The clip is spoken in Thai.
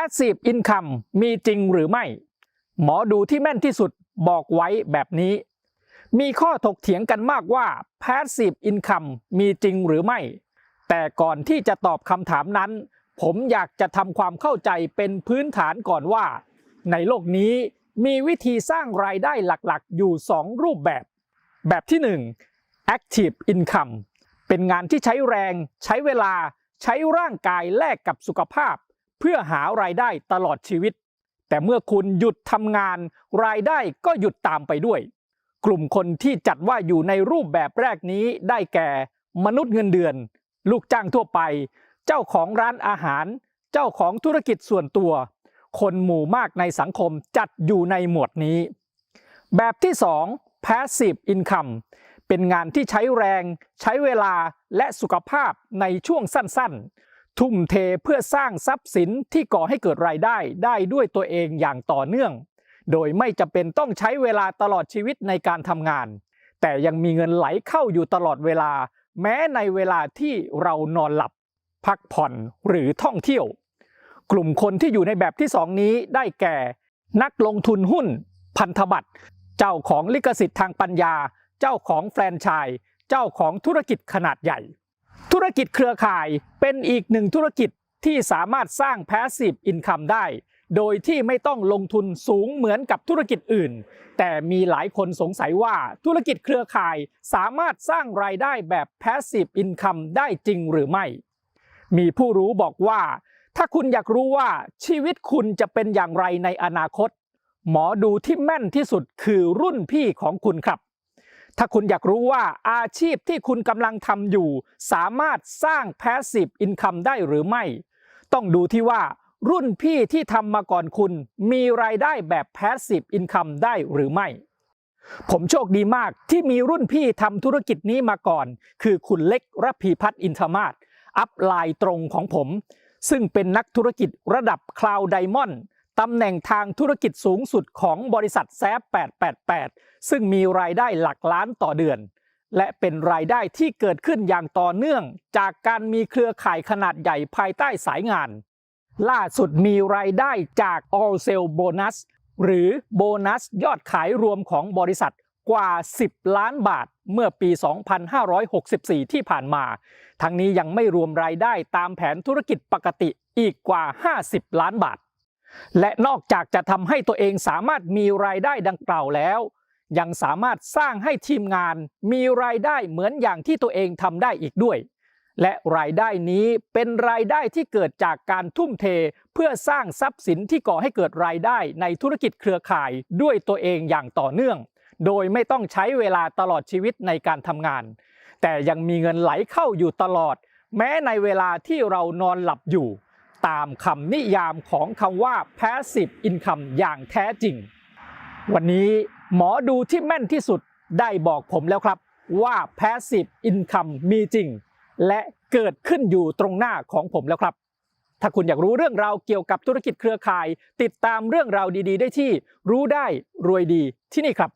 Passive Income มีจริงหรือไม่ หมอดูที่แม่นที่สุดบอกไว้แบบนี้ มีข้อถกเถียงกันมากว่า Passive Income มีจริงหรือไม่ แต่ก่อนที่จะตอบคำถามนั้น ผมอยากจะทำความเข้าใจเป็นพื้นฐานก่อนว่า ในโลกนี้มีวิธีสร้างรายได้หลักๆ อยู่ 2 รูปแบบ แบบที่ 1 Active Income เป็นงานที่ใช้แรง ใช้เวลา ใช้ร่างกายแลกกับสุขภาพ เพื่อหารายได้ตลอดชีวิต แต่เมื่อคุณหยุดทำงาน รายได้ก็หยุดตามไปด้วย กลุ่มคนที่จัดว่าอยู่ในรูปแบบแรกนี้ได้แก่ มนุษย์เงินเดือน ลูกจ้างทั่วไป เจ้าของร้านอาหาร เจ้าของธุรกิจส่วนตัว คนหมู่มากในสังคมจัดอยู่ในหมวดนี้ แบบที่ 2 passive income เป็นงานที่ใช้แรง ใช้เวลาและสุขภาพในช่วงสั้นๆ ทุ่มเทเพื่อสร้างทรัพย์สินที่ก่อให้เกิดรายได้ได้ด้วยตัวเองอย่างต่อเนื่อง โดยไม่จำเป็นต้องใช้เวลาตลอดชีวิตในการทำงาน แต่ยังมีเงินไหลเข้าอยู่ตลอดเวลา แม้ในเวลาที่เรานอนหลับ พักผ่อนหรือท่องเที่ยว กลุ่มคนที่อยู่ในแบบที่2นี้ได้แก่ นักลงทุนหุ้น พันธบัตร เจ้าของลิขสิทธิ์ทางปัญญา เจ้าของแฟรนไชส์เจ้าของธุรกิจขนาดใหญ่ ธุรกิจเครือข่ายเป็นอีกหนึ่งธุรกิจที่สามารถสร้าง Passive Income ได้ โดยที่ไม่ต้องลงทุนสูงเหมือนกับธุรกิจอื่น แต่มีหลายคนสงสัยว่าธุรกิจเครือข่ายสามารถสร้างรายได้แบบ Passive Income ได้จริงหรือไม่ มีผู้รู้บอกว่า ถ้าคุณอยากรู้ว่าชีวิตคุณจะเป็นอย่างไรในอนาคต หมอดูที่แม่นที่สุดคือรุ่นพี่ของคุณครับ ถ้าคุณอยากรู้ว่าอาชีพที่คุณกำลังทำอยู่ สามารถสร้าง Passive Income ได้หรือไม่ ต้องดูที่ว่า รุ่นพี่ที่ทำมาก่อนคุณ มีรายได้แบบ Passive Income ได้หรือไม่ ผมโชคดีมากที่มีรุ่นพี่ทำธุรกิจนี้มาก่อน คือคุณเล็กรพีพัฒน์อินทมาศอัพไลน์ตรงของผม ซึ่งเป็นนักธุรกิจระดับคลาวไดมอนด์ ตำแหน่งทางธุรกิจสูงสุดของบริษัทแซฟ888 ซึ่งมีรายได้หลักล้านต่อเดือน และเป็นรายได้ที่เกิดขึ้นอย่างต่อเนื่อง จากการมีเครือข่ายขนาดใหญ่ภายใต้สายงาน ล่าสุดมีรายได้จาก All Sale Bonus หรือโบนัสยอดขายรวมของบริษัทกว่า 10 ล้านบาทเมื่อปี 2564 ที่ผ่านมา ทั้งนี้ยังไม่รวมรายได้ตามแผนธุรกิจปกติอีกกว่า 50 ล้านบาท และนอกจากจะทำให้ตัวเองสามารถมีรายได้ดังกล่าวแล้ว ยังสามารถสร้างให้ทีมงานมีรายได้เหมือนอย่างที่ตัวเองทำได้อีกด้วย และรายได้นี้เป็นรายได้ที่เกิดจากการทุ่มเท เพื่อสร้างทรัพย์สินที่ก่อให้เกิดรายได้ในธุรกิจเครือข่ายด้วยตัวเองอย่างต่อเนื่อง โดยไม่ต้องใช้เวลาตลอดชีวิตในการทำงาน แต่ยังมีเงินไหลเข้าอยู่ตลอด แม้ในเวลาที่เรานอนหลับอยู่ ตามคำนิยามของคำว่า passive income อย่างแท้จริง วันนี้หมอดูที่แม่นที่สุดได้บอกผมแล้วครับว่า passive income มีจริง และเกิดขึ้นอยู่ตรงหน้าของผมแล้วครับ ถ้าคุณอยากรู้เรื่องราวเกี่ยวกับธุรกิจเครือข่าย ติดตามเรื่องราวดีๆ ได้ที่ รู้ได้รวยดีที่นี่ครับ